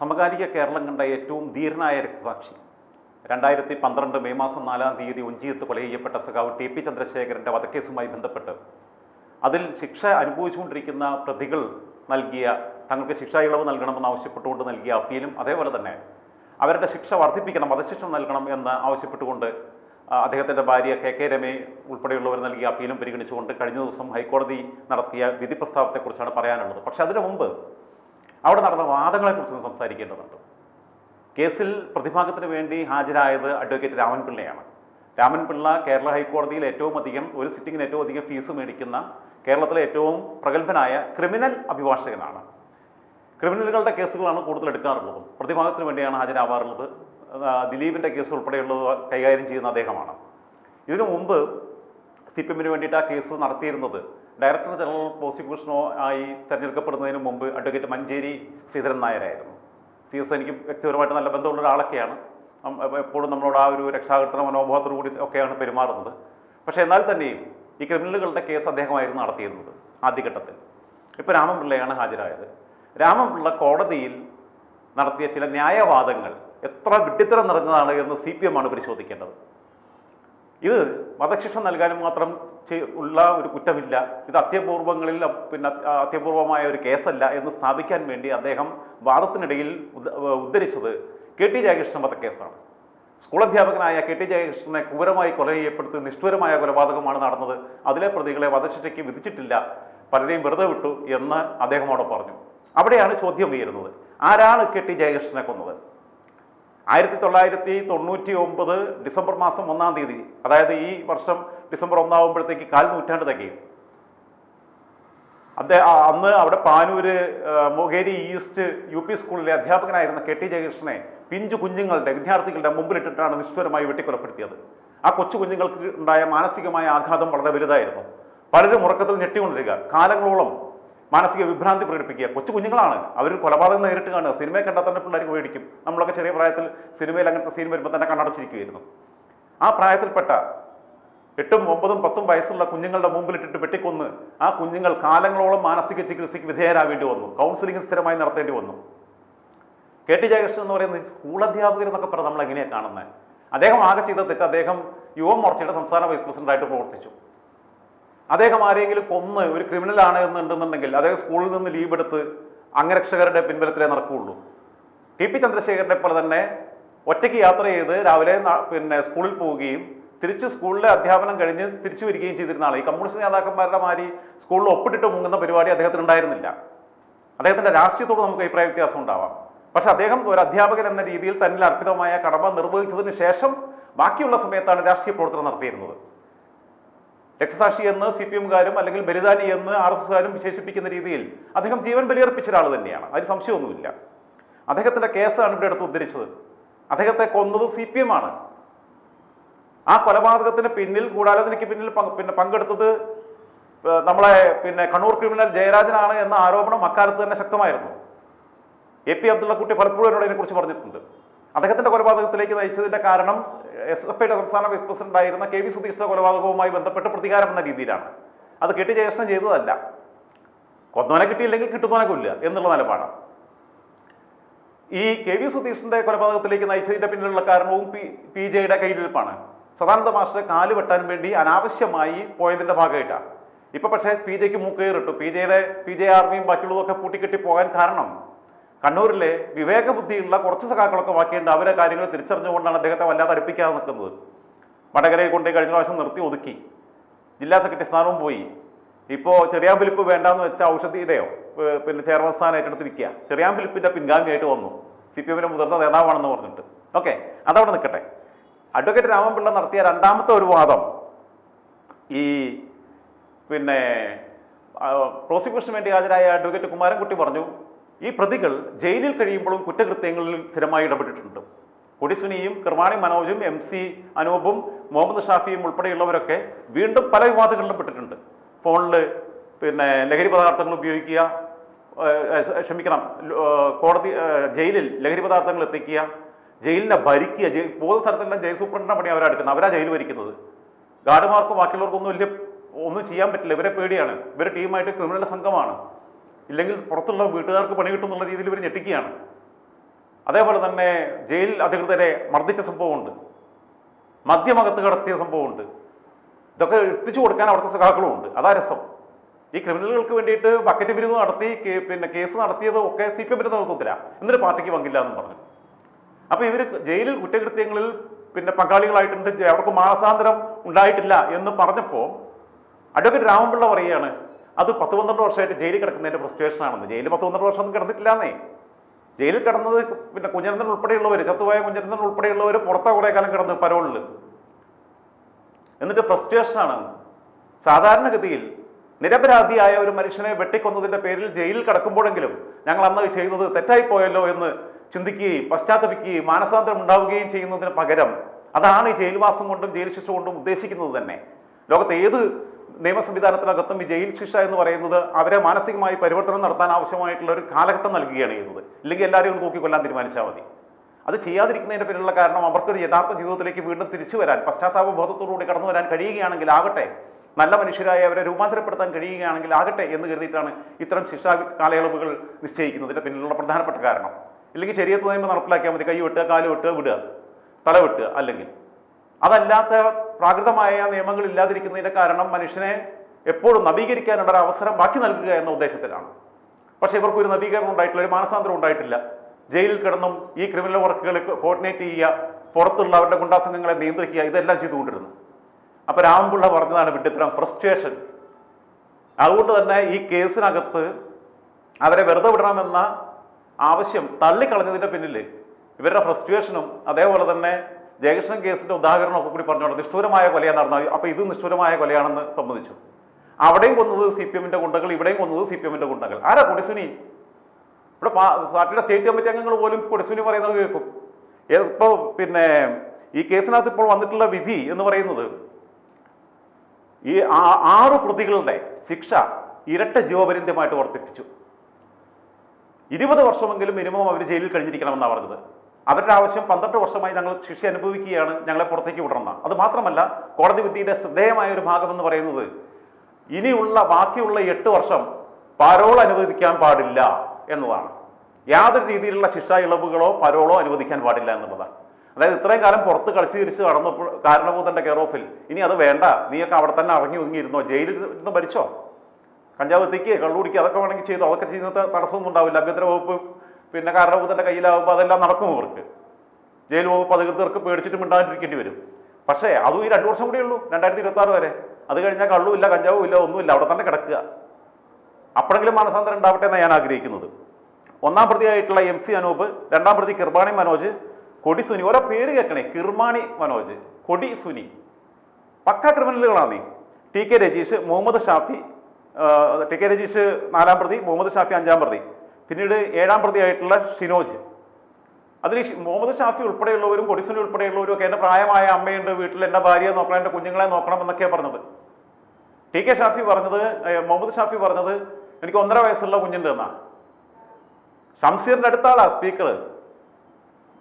സമകാലിക കേരളം കണ്ട ഏറ്റവും ധീരനായ രക്തസാക്ഷി. രണ്ടായിരത്തി പന്ത്രണ്ട് മെയ് മാസം നാലാം തീയതി ഒഞ്ചിയത്ത് കൊല ചെയ്യപ്പെട്ട സഖാവ് ടി പി ചന്ദ്രശേഖരന്റെ വധക്കേസുമായി ബന്ധപ്പെട്ട്. അതിൽ ശിക്ഷ അനുഭവിച്ചുകൊണ്ടിരിക്കുന്ന പ്രതികൾ നൽകിയ തങ്ങൾക്ക് ശിക്ഷാ ഇളവ് നൽകണമെന്ന് ആവശ്യപ്പെട്ടുകൊണ്ട് നൽകിയ അപ്പീലും അതേപോലെ തന്നെ. അവരുടെ ശിക്ഷ വർദ്ധിപ്പിക്കണം വധശിക്ഷ നൽകണം എന്ന് ആവശ്യപ്പെട്ടുകൊണ്ട് അദ്ദേഹത്തിന്റെ ഭാര്യ കെ കെ രമേ ഉൾപ്പെടെയുള്ളവർ നൽകിയ അപ്പീലും പരിഗണിച്ചുകൊണ്ട് കഴിഞ്ഞ ദിവസം ഹൈക്കോടതി നടത്തിയ വിധി പ്രസ്താവത്തെക്കുറിച്ചാണ് പറയാനുള്ളത്. പക്ഷേ അതിനു മുമ്പ് അവിടെ നടന്ന വാദങ്ങളെക്കുറിച്ച് സംസാരിക്കേണ്ടതുണ്ട്. കേസിൽ പ്രതിഭാഗത്തിന് വേണ്ടി ഹാജരായത് അഡ്വക്കേറ്റ് രാമൻപിള്ളയാണ്. രാമൻപിള്ള കേരള ഹൈക്കോടതിയിൽ ഏറ്റവും അധികം ഒരു സിറ്റിങ്ങിന് ഏറ്റവും അധികം ഫീസ് മേടിക്കുന്ന കേരളത്തിലെ ഏറ്റവും പ്രഗത്ഭനായ ക്രിമിനൽ അഭിഭാഷകനാണ്. ക്രിമിനലുകളുടെ കേസുകളാണ് കൂടുതൽ എടുക്കാറുള്ളത്. പ്രതിഭാഗത്തിന് വേണ്ടിയാണ് ഹാജരാവാറുള്ളത്. ദിലീപിന്റെ കേസ് ഉൾപ്പെടെയുള്ളത് കൈകാര്യം ചെയ്യുന്ന അദ്ദേഹമാണ്. ഇതിനു മുമ്പ് സി പി എമ്മിന് വേണ്ടിയിട്ട് ആ കേസ് നടത്തിയിരുന്നത് ഡയറക്ടർ ജനറൽ പ്രോസിക്യൂഷനോ ആയി തിരഞ്ഞെടുക്കപ്പെടുന്നതിന് മുമ്പ് അഡ്വക്കേറ്റ് മഞ്ചേരി ശ്രീധരൻ നായരായിരുന്നു. സി എസ് എനിക്ക് വ്യക്തിപരമായിട്ട് നല്ല ബന്ധമുള്ള ഒരാളൊക്കെയാണ്. എപ്പോഴും നമ്മളോട് ആ ഒരു രക്ഷാകർത്തന മനോഭാവത്തോടു കൂടി ഒക്കെയാണ് പെരുമാറുന്നത്. പക്ഷേ എന്നാൽ തന്നെയും ഈ ക്രിമിനലുകളുടെ കേസ് അദ്ദേഹമായിരുന്നു നടത്തിയിരുന്നത് ആദ്യഘട്ടത്തിൽ. ഇപ്പോൾ രാമൻപിള്ളയാണ് ഹാജരായത്. രാമൻപിള്ള കോടതിയിൽ നടത്തിയ ചില ന്യായവാദങ്ങൾ എത്ര വിഡ്ഢിത്തരം നിറഞ്ഞതാണ് എന്ന് സി പി എം ആണ് പരിശോധിക്കേണ്ടത്. ഇത് വധശിക്ഷ നൽകാനും മാത്രം ഉള്ള ഒരു കുറ്റമില്ല. ഇത് അത്യപൂർവങ്ങളിൽ പിന്നെ അത്യപൂർവമായ ഒരു കേസല്ല എന്ന് സ്ഥാപിക്കാൻ വേണ്ടി അദ്ദേഹം വാദത്തിനിടയിൽ ഉദ്ധ- ഉദ്ധരിച്ചത് കെ ടി ജയകൃഷ്ണൻ വധക്കേസാണ് സ്കൂൾ അധ്യാപകനായ കെ ടി ജയകൃഷ്ണനെ ക്രൂരമായി കൊല ചെയ്യപ്പെടുത്തി നിഷ്ഠൂരമായ കൊലപാതകമാണ് നടന്നത്. അതിലെ പ്രതികളെ വധശിക്ഷയ്ക്ക് വിധിച്ചിട്ടില്ല. പലരെയും വെറുതെ വിട്ടു എന്ന് അദ്ദേഹം അവിടെ പറഞ്ഞു. അവിടെയാണ് ചോദ്യം ഉയരുന്നത്. ആരാണ് കെ ടി ജയകൃഷ്ണനെ കൊന്നത്? ആയിരത്തി തൊള്ളായിരത്തി തൊണ്ണൂറ്റി ഒമ്പത് ഡിസംബർ മാസം ഒന്നാം തീയതി അതായത് ഈ വർഷം ഡിസംബർ ഒന്നാകുമ്പോഴത്തേക്ക് കാൽ നൂറ്റാണ്ട് തികയും അദ്ദേഹം അന്ന് അവിടെ Panoor Mogeri east U P സ്കൂളിലെ അധ്യാപകനായിരുന്ന കെ ടി ജയകൃഷ്ണനെ പിഞ്ചു കുഞ്ഞുങ്ങളുടെ വിദ്യാർത്ഥികളുടെ മുമ്പിലിട്ടിട്ടാണ് നിഷ്ഠുരമായി വെട്ടിക്കൊലപ്പെടുത്തിയത്. ആ കൊച്ചു കുഞ്ഞുങ്ങൾക്ക് ഉണ്ടായ മാനസികമായ ആഘാതം വളരെ വലുതായിരുന്നു. പലരും ഉറക്കത്തിൽ ഞെട്ടിക്കൊണ്ടിരിക്കുക. കാലങ്ങളോളം മാനസിക വിഭ്രാന്തി പ്രകടിപ്പിക്കുക. കൊച്ചു കുഞ്ഞുങ്ങളാണ്. അവർ കൊലപാതകം നേരിട്ട് കാണുക. സിനിമയെ കണ്ടാൽ തന്നെ പിള്ളേർക്ക് പേടിക്കും നമ്മളൊക്കെ ചെറിയ പ്രായത്തിൽ സിനിമയിൽ അങ്ങനത്തെ സീൻ വരുമ്പോൾ തന്നെ കണ്ണടച്ചിരിക്കുകയായിരുന്നു ആ പ്രായത്തിൽപ്പെട്ട എട്ടും ഒമ്പതും പത്തും വയസ്സുള്ള കുഞ്ഞുങ്ങളുടെ മുമ്പിലിട്ടിട്ട് വെട്ടിക്കൊന്ന് ആ കുഞ്ഞുങ്ങൾ കാലങ്ങളോളം മാനസിക ചികിത്സയ്ക്ക് വിധേയരാവേണ്ടി വന്നു. കൗൺസിലിംഗ് സ്ഥിരമായി നടത്തേണ്ടി വന്നു. കെ ടി ജയകൃഷ്ണൻ എന്ന് പറയുന്ന സ്കൂൾ അധ്യാപകർ എന്നൊക്കെ പറഞ്ഞ് നമ്മൾ എങ്ങനെയാണ് കാണുന്നത്? അദ്ദേഹം ആകെ ചെയ്ത തെറ്റ് അദ്ദേഹം യുവമോർച്ചയുടെ സംസ്ഥാന വൈസ് പ്രസിഡന്റായിട്ട് പ്രവർത്തിച്ചു. അദ്ദേഹം ആരെങ്കിലും കൊന്ന് ഒരു ക്രിമിനലാണ് എന്നുണ്ടെന്നുണ്ടെങ്കിൽ അദ്ദേഹം സ്കൂളിൽ നിന്ന് ലീവ് എടുത്ത് അംഗരക്ഷകരുടെ പിൻബലത്തിലേ നടക്കുകയുള്ളൂ. ടി പി ചന്ദ്രശേഖരനെ പോലെ തന്നെ ഒറ്റയ്ക്ക് യാത്ര ചെയ്ത് രാവിലെ പിന്നെ സ്കൂളിൽ പോവുകയും തിരിച്ച് സ്കൂളിലെ അധ്യാപനം കഴിഞ്ഞ് തിരിച്ചു വരികയും ചെയ്തിരുന്ന ആൾ ഈ കമ്മ്യൂണിസ്റ്റ് നേതാക്കന്മാരുടെ മാതിരി സ്കൂളിൽ ഒപ്പിട്ടിട്ട് മുങ്ങുന്ന പരിപാടി അദ്ദേഹത്തിന് ഉണ്ടായിരുന്നില്ല. അദ്ദേഹത്തിന്റെ രാഷ്ട്രീയത്തോട് നമുക്ക് അഭിപ്രായ വ്യത്യാസം ഉണ്ടാവാം. പക്ഷെ അദ്ദേഹം ഒരു അധ്യാപകൻ എന്ന രീതിയിൽ തന്നിൽ അർപ്പിതമായ കടമ നിർവഹിച്ചതിന് ശേഷം ബാക്കിയുള്ള സമയത്താണ് രാഷ്ട്രീയ പ്രവർത്തനം നടത്തിയിരുന്നത്. രക്തസാക്ഷി എന്ന് സി പി എംകാരും അല്ലെങ്കിൽ ബലിദാനി എന്ന് ആർ എസ് എസ്കാരും വിശേഷിപ്പിക്കുന്ന രീതിയിൽ അദ്ദേഹം ജീവൻ ബലിയർപ്പിച്ച ഒരാൾ തന്നെയാണ്. അതിന് സംശയമൊന്നുമില്ല. അദ്ദേഹത്തിന്റെ കേസാണ് ഇവിടെ എടുത്ത് ഉദ്ധരിച്ചത്. അദ്ദേഹത്തെ കൊന്നത് സി പി എം ആണ് ആ കൊലപാതകത്തിന് പിന്നിൽ ഗൂഢാലോചനയ്ക്ക് പിന്നിൽ പിന്നെ പങ്കെടുത്തത് നമ്മളെ പിന്നെ കണ്ണൂർ ക്രിമിനൽ ജയരാജനാണ് എന്ന ആരോപണം അക്കാലത്ത് തന്നെ ശക്തമായിരുന്നു. എ പി അബ്ദുള്ളക്കുട്ടി പലപ്പോഴും എന്നോട് ഇതിനെക്കുറിച്ച് പറഞ്ഞിട്ടുണ്ട്. അദ്ദേഹത്തിന്റെ കൊലപാതകത്തിലേക്ക് നയിച്ചതിന്റെ കാരണം എസ് എഫ് ഐയുടെ സംസ്ഥാന വൈസ് പ്രസിഡന്റ് ആയിരുന്ന കെ വി സുധീഷിന്റെ കൊലപാതകവുമായി ബന്ധപ്പെട്ട് പ്രതികാരം എന്ന രീതിയിലാണ്. അത് കെട്ടി ജയകൃഷ്ണൻ ചെയ്തതല്ല. കൊന്നവനെ കിട്ടിയില്ലെങ്കിൽ കിട്ടുന്നവനെ കൊല്ലുക എന്നുള്ള നിലപാടാണ്. ഈ കെ വി സുധീഷിന്റെ കൊലപാതകത്തിലേക്ക് നയിച്ചതിന്റെ പിന്നിലുള്ള കാരണവും പി പി ജെയുടെ കയ്യിലിരിപ്പാണ്. സദാനന്ദ മാസ്റ്ററെ കാൽ വെട്ടാൻ വേണ്ടി അനാവശ്യമായി പോയതിന്റെ ഭാഗമായിട്ടാണ്. ഇപ്പൊ പക്ഷേ പി ജെക്ക് മൂക്കേറിട്ടു പി ജെയുടെ പി ജെ ആർമിയും ബാക്കിയുള്ളതൊക്കെ പൂട്ടിക്കെട്ടി പോകാൻ കാരണം കണ്ണൂരിലെ വിവേകബുദ്ധിയുള്ള കുറച്ച് സഖാക്കളൊക്കെ ബാക്കിയുണ്ട്. അവരെ കാര്യങ്ങൾ തിരിച്ചറിഞ്ഞുകൊണ്ടാണ് അദ്ദേഹത്തെ വല്ലാതെ അടുപ്പിക്കാതെ നിൽക്കുന്നത്. വടകരയിൽ കൊണ്ടുപോയി കഴിഞ്ഞ പ്രാവശ്യം നിർത്തി ഒതുക്കി. ജില്ലാ സെക്രട്ടറി സ്ഥാനവും പോയി. ഇപ്പോൾ ചെറിയാൻ ഫിലിപ്പ് വേണ്ടാന്ന് വെച്ച ഔഷധിയുടെയോ പിന്നെ ചെയർമാൻ സ്ഥാനം ഏറ്റെടുത്തിരിക്കുക. ചെറിയാൻ പിൻഗാമിയായിട്ട് വന്നു. സി പി എമ്മിന്റെ മുതിർന്ന നേതാവാണെന്ന് പറഞ്ഞിട്ട്. ഓക്കെ അതവിടെ നിൽക്കട്ടെ. അഡ്വക്കേറ്റ് രാമൻപിള്ള നടത്തിയ രണ്ടാമത്തെ ഒരു വാദം ഈ പിന്നെ പ്രോസിക്യൂഷന് വേണ്ടി ഹാജരായ അഡ്വക്കേറ്റ് കുമാരൻകുട്ടി പറഞ്ഞു. ഈ പ്രതികൾ ജയിലിൽ കഴിയുമ്പോഴും കുറ്റകൃത്യങ്ങളിൽ സ്ഥിരമായി ഇടപെട്ടിട്ടുണ്ട്. കൊടിസുനിയും കിർമാണി മനോജും എം സി അനൂപും മുഹമ്മദ് ഷാഫിയും ഉൾപ്പെടെയുള്ളവരൊക്കെ വീണ്ടും പല വിവാദങ്ങളിലും പെട്ടിട്ടുണ്ട്. ഫോണിൽ പിന്നെ ലഹരി പദാർത്ഥങ്ങൾ ഉപയോഗിക്കുക ക്ഷമിക്കണം കോടതി ജയിലിൽ ലഹരി പദാർത്ഥങ്ങൾ എത്തിക്കുക ജയിലിനെ ഭരിക്കുക പോകുന്ന സ്ഥലത്തെല്ലാം ജയിൽ സൂപ്രണ്ടിനെ പണി അവരാ എടുക്കുന്നത്. അവരാ ജയിൽ ഭരിക്കുന്നത്. ഗാർഡുമാർക്കും ബാക്കിയുള്ളവർക്കൊന്നും വലിയ ഒന്നും ചെയ്യാൻ പറ്റില്ല. ഇവരെ പേടിയാണ്. ഇവരെ ടീമായിട്ട് ക്രിമിനൽ സംഘമാണ്. ഇല്ലെങ്കിൽ പുറത്തുള്ള വീട്ടുകാർക്ക് പണി കിട്ടും എന്നുള്ള രീതിയിൽ ഇവർ ഞെട്ടിക്കുകയാണ്. അതേപോലെ തന്നെ ജയിൽ അധികൃതരെ മർദ്ദിച്ച സംഭവമുണ്ട്. മദ്യമകത്ത് കടത്തിയ സംഭവമുണ്ട്. ഇതൊക്കെ എത്തിച്ചു കൊടുക്കാൻ അവിടുത്തെ സഖാക്കളുമുണ്ട്. അതാ രസം. ഈ ക്രിമിനലുകൾക്ക് വേണ്ടിയിട്ട് ബക്കറ്റ് പിരിവ് നടത്തി പിന്നെ കേസ് നടത്തിയത് ഒക്കെ സി പി എമ്മിന്റെ നേതൃത്വത്തിലാണ് എന്നിട്ട് പാർട്ടിക്ക് പങ്കില്ല എന്ന് പറഞ്ഞു. അപ്പോൾ ഇവർ ജയിലിൽ കുറ്റകൃത്യങ്ങളിൽ പിന്നെ പങ്കാളികളായിട്ടുണ്ട്. അവർക്ക് മാസാന്തരം ഉണ്ടായിട്ടില്ല എന്ന് പറഞ്ഞപ്പോൾ അഡ്വക്കേറ്റ് രാമപിള്ള പറയുകയാണ് അത് പത്ത് പന്ത്രണ്ട് വർഷമായിട്ട് ജയിലിൽ കിടക്കുന്നതിന്റെ ഫ്രസ്ട്രേഷൻ ആണെന്ന്. ജയിലിൽ പത്ത് പന്ത്രണ്ട് വർഷം ഒന്നും കിടന്നിട്ടില്ലാന്നേ. ജയിലിൽ കിടന്നത് പിന്നെ കുഞ്ഞനന്ദൻ ഉൾപ്പെടെയുള്ളവർ ചത്തുപോയ കുഞ്ഞനന്ദൻ ഉൾപ്പെടെയുള്ളവർ പുറത്തെ കുറേ കാലം കിടന്ന് പരോളിൽ എന്നിട്ട് ഫ്രസ്ട്രേഷൻ ആണ്. സാധാരണഗതിയിൽ നിരപരാധിയായ ഒരു മനുഷ്യനെ വെട്ടിക്കൊന്നതിന്റെ പേരിൽ ജയിലിൽ കിടക്കുമ്പോഴെങ്കിലും ഞങ്ങൾ അന്ന് ചെയ്തത് തെറ്റായിപ്പോയല്ലോ എന്ന് ചിന്തിക്കുകയും പശ്ചാത്തപിക്കുകയും മാനസാന്തരം ഉണ്ടാവുകയും ചെയ്യുന്നതിന് പകരം അതാണ് ഈ ജയിൽവാസം കൊണ്ടും ജയിൽ ശിക്ഷ കൊണ്ടും ഉദ്ദേശിക്കുന്നത് തന്നെ. ലോകത്തെ ഏത് നിയമ സംവിധാനത്തിനകത്തും ഈ ജയിൽ ശിക്ഷ എന്ന് പറയുന്നത് അവരെ മാനസികമായി പരിവർത്തനം നടത്താൻ ആവശ്യമായിട്ടുള്ള ഒരു കാലഘട്ടം നൽകുകയാണ് ചെയ്യുന്നത്. ഇല്ലെങ്കിൽ എല്ലാവരെയും ഒന്ന് തൂക്കിക്കൊല്ലാൻ തീരുമാനിച്ചാൽ മതി. അത് ചെയ്യാതിരിക്കുന്നതിന്റെ പിന്നിലുള്ള കാരണം അവർക്കൊരു യഥാർത്ഥ ജീവിതത്തിലേക്ക് വീണ്ടും തിരിച്ചു വരാൻ പശ്ചാത്താപ ബോധത്തോടുകൂടി കടന്നു വരാൻ കഴിയുകയാണെങ്കിൽ ആകട്ടെ നല്ല മനുഷ്യരായി അവരെ രൂപാന്തരപ്പെടുത്താൻ കഴിയുകയാണെങ്കിൽ ആകട്ടെ എന്ന് കരുതിയിട്ടാണ് ഇത്തരം ശിക്ഷാ കാലയളവുകൾ നിശ്ചയിക്കുന്നതിന്റെ പിന്നിലുള്ള പ്രധാനപ്പെട്ട കാരണം. ഇല്ലെങ്കിൽ ശരീരത്ത് നിയമം നടപ്പിലാക്കിയാൽ മതി. കൈ വെട്ടുക കാൽ വെട്ടുക വിടുക തല വെട്ടുക അല്ലെങ്കിൽ അതല്ലാത്ത പ്രാകൃതമായ നിയമങ്ങൾ ഇല്ലാതിരിക്കുന്നതിന്റെ കാരണം മനുഷ്യനെ എപ്പോഴും നവീകരിക്കാനുള്ള ഒരു അവസരം ബാക്കി നൽകുക എന്ന ഉദ്ദേശത്തിലാണ്. പക്ഷേ ഇവർക്ക് ഒരു നവീകരണം ഉണ്ടായിട്ടില്ല ഒരു മാനസാന്തരം ഉണ്ടായിട്ടില്ല. ജയിലിൽ കിടന്നും ഈ ക്രിമിനൽ വർക്കുകൾ കോർഡിനേറ്റ് ചെയ്യുക പുറത്തുള്ള അവരുടെ ഗുണ്ടാസംഘങ്ങളെ നിയന്ത്രിക്കുക ഇതെല്ലാം ചെയ്തുകൊണ്ടിരുന്നു. അപ്പൊ രാമപിള്ള പറഞ്ഞതാണ് വിഡിത്തരം ഫ്രസ്ട്രേഷൻ അതുകൊണ്ട് തന്നെ ഈ കേസിനകത്ത് അവരെ വെറുതെ വിടണമെന്ന ആവശ്യം തള്ളിക്കളഞ്ഞതിന്റെ പിന്നിൽ ഇവരുടെ ഫ്രസ്ട്രേഷനും അതേപോലെ തന്നെ ജയകൃഷ്ണൻ കേസിന്റെ ഉദാഹരണം ഒക്കെ കൂടി പറഞ്ഞുകൊണ്ട് നിഷ്ഠൂരമായ കൊലയാണ് നടന്നത്. അപ്പൊ ഇത് നിഷ്ഠൂരമായ കൊലയാണെന്ന് സമ്മതിച്ചു അവിടെയും കൊന്നത് സി പി എമ്മിന്റെ ഗുണ്ടകൾ ഇവിടെയും കൊന്നത് സി പി എമ്മിന്റെ ഗുണ്ടകൾ. ആരാ കൊടിസുനി? ഇവിടെ പാർട്ടിയുടെ സ്റ്റേറ്റ് കമ്മിറ്റി അംഗങ്ങൾ പോലും കൊടിസുനി പറയുന്നത് കേൾക്കും. ഇപ്പോൾ പിന്നെ ഈ കേസിനകത്ത് ഇപ്പോൾ വന്നിട്ടുള്ള വിധി എന്ന് പറയുന്നത് ഈ ആറ് പ്രതികളുടെ ശിക്ഷ ഇരട്ട ജീവപര്യന്തമായിട്ട് വർദ്ധിപ്പിച്ചു. ഇരുപത് വർഷമെങ്കിലും മിനിമം അവർ ജയിലിൽ കഴിഞ്ഞിരിക്കണമെന്നാണ് പറഞ്ഞത്. അവരുടെ ആവശ്യം പന്ത്രണ്ട് വർഷമായി ഞങ്ങൾ ശിക്ഷ അനുഭവിക്കുകയാണ് ഞങ്ങളെ പുറത്തേക്ക് വിടണം. അത് മാത്രമല്ല കോടതി വിധിയുടെ ശ്രദ്ധേയമായ ഒരു ഭാഗം എന്ന് പറയുന്നത് ഇനിയുള്ള ബാക്കിയുള്ള എട്ട് വർഷം പരോൾ അനുവദിക്കാൻ പാടില്ല എന്നതാണ്. യാതൊരു രീതിയിലുള്ള ശിക്ഷാ ഇളവുകളോ പരോളോ അനുവദിക്കാൻ പാടില്ല എന്നുള്ളതാണ്. അതായത് ഇത്രയും കാലം പുറത്ത് കളിച്ച് തിരിച്ച് കടന്നപ്പോൾ കാരണഭൂതന്റെ കെയർ ഓഫിൽ ഇനി അത് വേണ്ട നീയൊക്കെ അവിടെ തന്നെ അറങ്ങി ഒതുങ്ങിയിരുന്നോ? ജയിലിൽ ഇരുന്ന് ഭരിച്ചോ കഞ്ചാവ് എത്തിക്കുക കള്ളുടിക്കുക അതൊക്കെ വേണമെങ്കിൽ ചെയ്തു? അതൊക്കെ ചെയ്യുന്നത് തടസ്സമൊന്നും ഉണ്ടാവില്ല. ആഭ്യന്തര വകുപ്പ് പിന്നെ കാരണഭൂതന്റെ കയ്യിലാവുമ്പോൾ അതെല്ലാം നടക്കും അവർക്ക് ജയിൽ വകുപ്പ് അധികൃതർക്ക് പേടിച്ചിട്ട് മിണ്ടാതിരിക്കേണ്ടി വരും. പക്ഷേ അതും ഈ രണ്ടു വർഷം കൂടിയേ ഉള്ളൂ രണ്ടായിരത്തി ഇരുപത്തി ആറ് വരെ. അത് കഴിഞ്ഞാൽ കള്ളും ഇല്ല കഞ്ചാവും ഇല്ല ഒന്നുമില്ല അവിടെ തന്നെ കിടക്കുക. അപ്പോഴെങ്കിലും മാനസാന്തരം ഉണ്ടാവട്ടെ എന്നാണ് ഞാൻ ആഗ്രഹിക്കുന്നത്. ഒന്നാം പ്രതിയായിട്ടുള്ള എം സി അനൂപ് രണ്ടാം പ്രതി കിർബാണി മനോജ് കൊടി സുനി. ഓരോ പേര് കേൾക്കണേ കിർമാണി മനോജ് കൊടി സുനി. പക്ക ക്രിമിനലുകളാണ് നീ. T K Rajeesh Muhammad Shafi T K Rajeesh നാലാം പ്രതി മുഹമ്മദ് ഷാഫി അഞ്ചാം പ്രതി. പിന്നീട് ഏഴാം പ്രതിയായിട്ടുള്ള ഷിനോജ്. അതിൽ മുഹമ്മദ് ഷാഫി ഉൾപ്പെടെയുള്ളവരും കൊടിസുനി ഉൾപ്പെടെയുള്ളവരും ഒക്കെ എന്റെ പ്രായമായ അമ്മയുണ്ട് വീട്ടിൽ എന്റെ ഭാര്യയെ നോക്കണം എന്റെ കുഞ്ഞുങ്ങളെ നോക്കണം എന്നൊക്കെയാണ് പറഞ്ഞത്. ടി കെ ഷാഫി പറഞ്ഞത് മുഹമ്മദ് ഷാഫി പറഞ്ഞത് എനിക്ക് ഒന്നര വയസ്സുള്ള കുഞ്ഞുണ്ട് എന്നാ. ഷംസീറിന്റെ അടുത്താളാ സ്പീക്കർ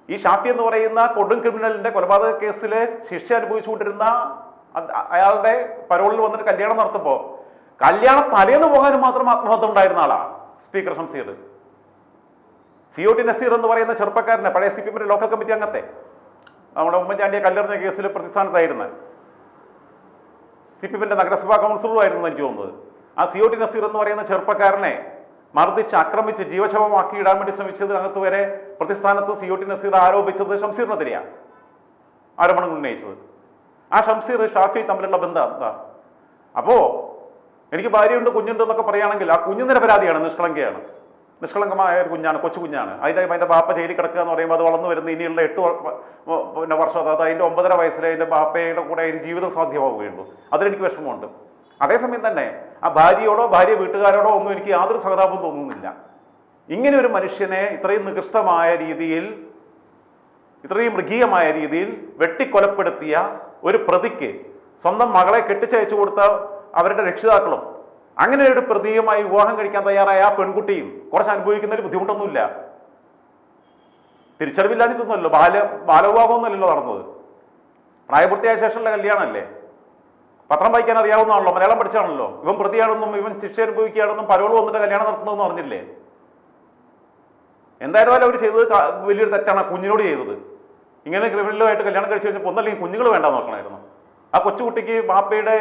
ഈ ഷാഫി എന്ന് പറയുന്ന കൊടും ക്രിമിനലിന്റെ കൊലപാതക കേസിൽ ശിക്ഷ അനുഭവിച്ചുകൊണ്ടിരുന്ന അയാളുടെ പരോളിൽ വന്നിട്ട് കല്യാണം നടത്തുമ്പോൾ കല്യാണം തലേന്ന് പോകാനും മാത്രം ആത്മഹത്യ ഉണ്ടായിരുന്ന ആളാണ് speaker Shamseer. C O T Naseer എന്ന് പറയുന്ന ചെറുപ്പക്കാരനെ പഴയ സി പി എമ്മിന്റെ ലോക്കൽ കമ്മിറ്റി അംഗത്തെ. നമ്മുടെ ഉമ്മൻചാണ്ടിയെ കല്ലെറിഞ്ഞ കേസിൽ പ്രതിസ്ഥാനത്തായിരുന്ന സി പി എമ്മിന്റെ നഗരസഭാ കൗൺസിലറുമായിരുന്നു എനിക്ക് തോന്നുന്നത്. ആ സി ഒ ടി നസീർ എന്ന് പറയുന്ന ചെറുപ്പക്കാരനെ മർദ്ദിച്ച് ആക്രമിച്ച് ജീവശവമാക്കി ഇടാൻ വേണ്ടി ശ്രമിച്ചതിനകത്ത് വരെ പ്രതിസ്ഥാനത്ത് സി ഒ ടി നസീർ ആരോപിച്ചത് ഷംസീറിനെതിരെയാണ് ആരോപണങ്ങൾ ഉന്നയിച്ചത്. ആ ഷംസീർ ഷാഫി തമ്മിലുള്ള ബന്ധം എന്താ അപ്പോ എനിക്ക് ഭാര്യയുണ്ട് കുഞ്ഞുണ്ട് എന്നൊക്കെ പറയുകയാണെങ്കിൽ ആ കുഞ്ഞു പരാതിയാണ് നിഷ്കളങ്കയാണ്. നിഷ്കളങ്കമായ ഒരു കുഞ്ഞാണ് കൊച്ചു കുഞ്ഞാണ്. അതിന്റെ അതിന്റെ ബാപ്പ ജയിലിൽ കിടക്കുക എന്ന് പറയുമ്പോൾ അത് വളർന്നു വരുന്ന ഇനിയുള്ള എട്ട് പിന്നെ വർഷം അതായത് അതിന്റെ ഒമ്പതര വയസ്സിൽ അതിന്റെ ബാപ്പയുടെ കൂടെ അതിന് ജീവിതം സാധ്യമാവുകയുള്ളൂ. അതിലെനിക്ക് വിഷമമുണ്ട്. അതേസമയം തന്നെ ആ ഭാര്യയോടോ ഭാര്യ വീട്ടുകാരോടോ ഒന്നും എനിക്ക് യാതൊരു സഹതാപം തോന്നുന്നില്ല. ഇങ്ങനെ ഒരു മനുഷ്യനെ ഇത്രയും നികൃഷ്ടമായ രീതിയിൽ ഇത്രയും മൃഗീയമായ രീതിയിൽ വെട്ടിക്കൊലപ്പെടുത്തിയ ഒരു പ്രതിക്ക് സ്വന്തം മകളെ കെട്ടിച്ചയച്ചു കൊടുത്ത അവരുടെ രക്ഷിതാക്കളും അങ്ങനെ ഒരു പ്രതിയുമായി വിവാഹം കഴിക്കാൻ തയ്യാറായ ആ പെൺകുട്ടിയും കുറച്ച് അനുഭവിക്കുന്നതിൽ ബുദ്ധിമുട്ടൊന്നുമില്ല. തിരിച്ചറിവില്ലാതിട്ടൊന്നുമല്ലോ ബാല ബാലവിവാഹമൊന്നുമല്ലല്ലോ നടന്നത്. പ്രായപൂർത്തിയായ ശേഷമുള്ള കല്യാണമല്ലേ? പത്രം വായിക്കാൻ അറിയാവുന്നതാണല്ലോ. മലയാളം പഠിച്ചാണല്ലോ ഇവൻ പ്രതിയാണെന്നും ഇവൻ ശിക്ഷ അനുഭവിക്കുകയാണെന്നും പരോൾ വന്നിട്ട് കല്യാണം നടത്തുന്നതെന്ന് അറിഞ്ഞില്ലേ? എന്തായാലും അവർ ചെയ്തത് വലിയൊരു തെറ്റാണ്. ആ കുഞ്ഞിനോട് ചെയ്തത്. ഇങ്ങനെ ക്രിമിനലുമായിട്ട് കല്യാണം കഴിച്ച് കഴിഞ്ഞപ്പോൾ ഒന്നല്ലെങ്കിൽ കുഞ്ഞുങ്ങൾ വേണ്ട നോക്കണമായിരുന്നു. ആ കൊച്ചുകുട്ടിക്ക് ബാപ്പയുടെ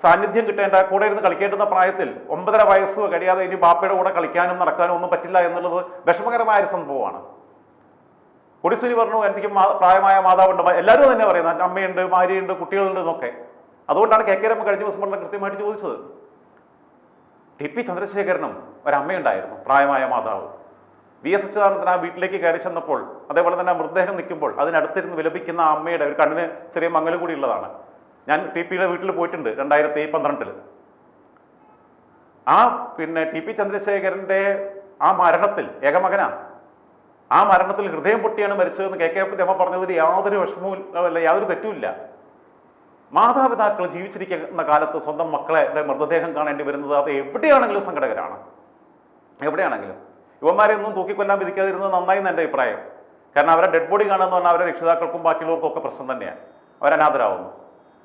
സാന്നിധ്യം കിട്ടേണ്ട കൂടെ ഇരുന്ന് കളിക്കേണ്ടുന്ന പ്രായത്തിൽ ഒമ്പതര വയസ്സ് കഴിയാതെ ഇനി ബാപ്പയുടെ കൂടെ കളിക്കാനും നടക്കാനും ഒന്നും പറ്റില്ല എന്നുള്ളത് വിഷമകരമായ ഒരു സംഭവമാണ്. കൊടിസുനി പറഞ്ഞു എനിക്ക് പ്രായമായ മാതാവുണ്ട്. എല്ലാവരും തന്നെ പറയുന്നത് അമ്മയുണ്ട് ഭാര്യയുണ്ട് കുട്ടികളുണ്ട് എന്നൊക്കെ. അതുകൊണ്ടാണ് കെ കെ രമ കഴിഞ്ഞ ദിവസം വളരെ കൃത്യമായിട്ട് ചോദിച്ചത്. ടി പി ചന്ദ്രശേഖരനും ഒരമ്മയുണ്ടായിരുന്നു പ്രായമായ മാതാവ്. വി എസ് അച്യുതാനന്ദൻ ആ വീട്ടിലേക്ക് കയറി ചെന്നപ്പോൾ അതേപോലെ തന്നെ മൃതദേഹം നിൽക്കുമ്പോൾ അതിനടുത്തിരുന്ന് വിലപിക്കുന്ന ആ അമ്മയുടെ ഒരു കണ്ണിന് ചെറിയ മങ്ങലും കൂടി ഉള്ളതാണ്. ഞാൻ ടി പിയുടെ വീട്ടിൽ പോയിട്ടുണ്ട് രണ്ടായിരത്തി പന്ത്രണ്ടിൽ ആ പിന്നെ ടി പി ചന്ദ്രശേഖരന്റെ ആ മരണത്തിൽ ഏകമകനാണ് ആ മരണത്തിൽ ഹൃദയം പൊട്ടിയാണ് മരിച്ചതെന്ന് കെ കെ രമ പറഞ്ഞതിൽ യാതൊരു വിഷമവും അല്ല യാതൊരു തെറ്റുമില്ല മാതാപിതാക്കൾ ജീവിച്ചിരിക്കുന്ന കാലത്ത് സ്വന്തം മക്കളെ മൃതദേഹം കാണേണ്ടി വരുന്നത് അത് എവിടെയാണെങ്കിലും സങ്കടകരമാണ്. എവിടെയാണെങ്കിലും. യുവന്മാരെ ഒന്നും തൂക്കിക്കൊല്ലാൻ വിധിക്കാതിരുന്നത് നന്നായി എന്ന് എന്റെ അഭിപ്രായം. കാരണം അവരെ ഡെഡ് ബോഡി കാണുമെന്ന് പറഞ്ഞാൽ അവരെ രക്ഷിതാക്കൾക്കും ബാക്കിയുള്ളവർക്കും ഒക്കെ പ്രശ്നം തന്നെയാണ്. അവരനാഥരാകുന്നു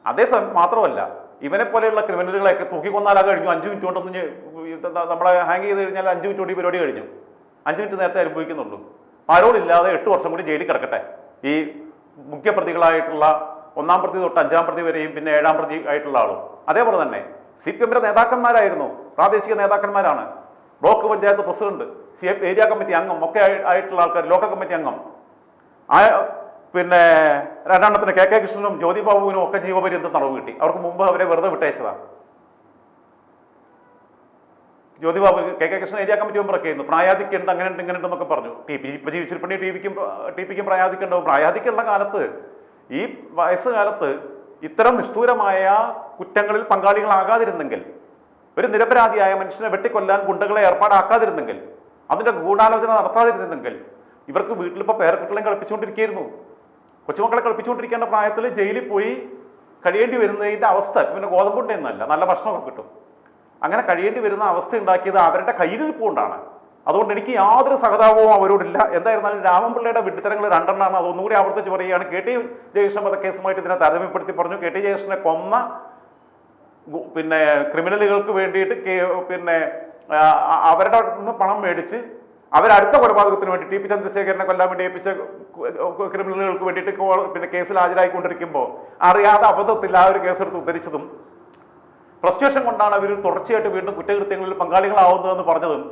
അതേസമയം മാത്രമല്ല ഇവനെ പോലെയുള്ള ക്രിമിനലുകളെയൊക്കെ തൂക്കിക്കൊന്നാലാ കഴിഞ്ഞു. അഞ്ച് മിനിറ്റ് കൊണ്ടൊന്നും നമ്മളെ ഹാങ് ചെയ്ത് കഴിഞ്ഞാൽ അഞ്ച് മിനിറ്റ് കൊണ്ട് പരിപാടി കഴിഞ്ഞു. അഞ്ച് മിനിറ്റ് നേരത്തെ അനുഭവിക്കുന്നുള്ളൂ. പരോളില്ലാതെ എട്ട് വർഷം കൂടി ജയിലിൽ കിടക്കട്ടെ. ഈ മുഖ്യപ്രതികളായിട്ടുള്ള ഒന്നാം പ്രതി തൊട്ട് അഞ്ചാം പ്രതി വരെയും പിന്നെ ഏഴാം പ്രതി ആയിട്ടുള്ള ആളും. അതേപോലെ തന്നെ സി പി എമ്മിന്റെ നേതാക്കന്മാരായിരുന്നു. പ്രാദേശിക നേതാക്കന്മാരാണ്. Block panchayat president C area committee അംഗം ഒക്കെ ആയിട്ടുള്ള ആൾക്കാർ ലോക്കൽ കമ്മിറ്റി അംഗം. ആ പിന്നെ രണ്ടെണ്ണത്തിന് കെ കെ കൃഷ്ണനും ജ്യോതി ബാബുവിനും ഒക്കെ ജീവപര്യന്തം തടവ് കിട്ടി? അവർക്ക് മുമ്പ് അവരെ വെറുതെ വിട്ടയച്ചതാണ് Jyothi Babu K K Krishnan area committee മെമ്പറൊക്കെ ആയിരുന്നു. പ്രായാധിക്കുണ്ട് അങ്ങനെ ഉണ്ട് ഇങ്ങനെ ഉണ്ടെന്നൊക്കെ പറഞ്ഞു. ടി പി ഇപ്പൊ ജീവിച്ചിരിപ്പണി ടി പിക്കും ടി പിക്കും പ്രായാധിക്കുണ്ടാവും പ്രായാധിക്യുള്ള കാലത്ത് ഈ വയസ്സുകാലത്ത് ഇത്തരം നിഷ്ഠൂരമായ കുറ്റങ്ങളിൽ പങ്കാളികളാകാതിരുന്നെങ്കിൽ ഒരു നിരപരാധിയായ മനുഷ്യനെ വെട്ടിക്കൊല്ലാൻ ഗുണ്ടകളെ ഏർപ്പാടാക്കാതിരുന്നെങ്കിൽ അതിന്റെ ഗൂഢാലോചന നടത്താതിരുന്നെങ്കിൽ ഇവർക്ക് വീട്ടിലിപ്പോൾ പേരക്കുട്ടികളെ കളിപ്പിച്ചുകൊണ്ടിരിക്കുകയായിരുന്നു. കൊച്ചുമക്കളെ കളിപ്പിച്ചുകൊണ്ടിരിക്കേണ്ട പ്രായത്തിൽ ജയിലിൽ പോയി കഴിയേണ്ടി വരുന്നതിന്റെ അവസ്ഥ പിന്നെ ഗോതമ്പുണ്ടെന്നല്ല നല്ല ഭക്ഷണമൊക്കെ കിട്ടും. അങ്ങനെ കഴിയേണ്ടി വരുന്ന അവസ്ഥ ഉണ്ടാക്കിയത് അവരുടെ കയ്യിലിരിപ്പുകൊണ്ടാണ് അതുകൊണ്ട് എനിക്ക് യാതൊരു സഹതാപവും അവരോടില്ല. എന്തായിരുന്നാലും രാമൻപിള്ളയുടെ വിഡ്ഢിത്തരങ്ങൾ രണ്ടെണ്ണമാണ് അതൊന്നുകൂടി ആവർത്തിച്ച് പറയുകയാണ്. കെ ടി ജയകൃഷ്ണൻ വധക്കേസുമായിട്ട് ഇതിനെ താരതമ്യപ്പെടുത്തി പറഞ്ഞു. കെ ടി ജയകൃഷ്ണനെ കൊന്ന പിന്നെ ക്രിമിനലുകൾക്ക് വേണ്ടിയിട്ട് പിന്നെ അവരുടെ അടുത്തുനിന്ന് പണം മേടിച്ച് അവരടുത്ത കൊലപാതകത്തിന് വേണ്ടി ടി പി ചന്ദ്രശേഖരനെ കൊല്ലാൻ വേണ്ടി ഏൽപ്പിച്ച ക്രിമിനലുകൾക്ക് വേണ്ടിയിട്ട് പിന്നെ കേസിൽ ഹാജരായിക്കൊണ്ടിരിക്കുമ്പോൾ അറിയാതെ അബദ്ധത്തിൽ ആ ഒരു കേസെടുത്ത് ഉദ്ധരിച്ചതും ഫ്രസ്ട്രേഷൻ കൊണ്ടാണ് അവർ തുടർച്ചയായിട്ട് വീണ്ടും കുറ്റകൃത്യങ്ങളിൽ പങ്കാളികളാവുന്നതെന്ന് പറഞ്ഞതും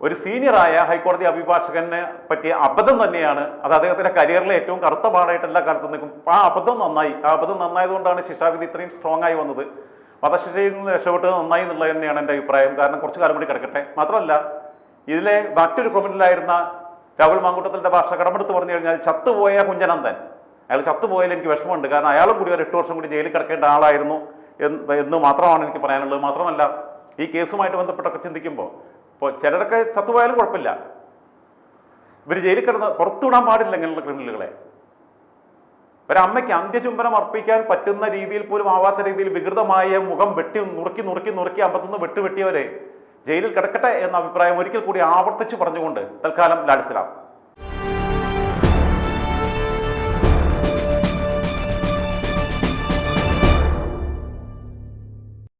ഒരു സീനിയറായ ഹൈക്കോടതി അഭിഭാഷകനെ പറ്റിയ അബദ്ധം തന്നെയാണ്. അത് അദ്ദേഹത്തിന്റെ കരിയറിലെ ഏറ്റവും കറുത്ത പാടായിട്ട് എല്ലാ കാലത്തും നിൽക്കും. ആ അബദ്ധം നന്നായി. ആ അബദ്ധം നന്നായതുകൊണ്ടാണ് ശിക്ഷാവിധി ഇത്രയും സ്ട്രോങ് ആയി വന്നത്. വധശിക്ഷയിൽ നിന്ന് രക്ഷപ്പെട്ടത് നന്നായി എന്നുള്ളത് തന്നെയാണ് എന്റെ അഭിപ്രായം. കാരണം കുറച്ച് കാലം കൂടി കിടക്കട്ടെ. മാത്രമല്ല ഇതിലെ മറ്റൊരു ക്രിമിനലായിരുന്ന രാഹുൽ മാങ്കുട്ടത്തിന്റെ ഭാഷ കടമെടുത്ത് പറഞ്ഞു കഴിഞ്ഞാൽ ചത്തുപോയ കുഞ്ചനന്ദൻ. അയാൾ ചത്തുപോയാൽ എനിക്ക് വിഷമമുണ്ട്. കാരണം അയാളും കൂടി ഒരു എട്ട് വർഷം കൂടി ജയിലിൽ കിടക്കേണ്ട ആളായിരുന്നു എന്ന് എന്ന് മാത്രമാണ് എനിക്ക് പറയാനുള്ളത്. മാത്രമല്ല ഈ കേസുമായിട്ട് ബന്ധപ്പെട്ടൊക്കെ ചിന്തിക്കുമ്പോൾ ഇപ്പോൾ ചിലരൊക്കെ ചത്തുപോയാലും കുഴപ്പമില്ല. ഇവർ ജയിലിൽ കിടന്ന് പുറത്തുവിടാൻ പാടില്ല ഇങ്ങനെയുള്ള ക്രിമിനലുകളെ. ഒരമ്മയ്ക്ക് അന്ത്യചുംബനം അർപ്പിക്കാൻ പറ്റുന്ന രീതിയിൽ പോലും ആവാത്ത രീതിയിൽ വികൃതമായ മുഖം വെട്ടി നുറുക്കി നുറുക്കി നുറുക്കി അമ്പത്തുനിന്ന് വെട്ടി വെട്ടിയവരെ ജയിലിൽ കിടക്കട്ടെ എന്ന അഭിപ്രായം ഒരിക്കൽ കൂടി ആവർത്തിച്ച് പറഞ്ഞുകൊണ്ട് തൽക്കാലം ലാലിസലാം.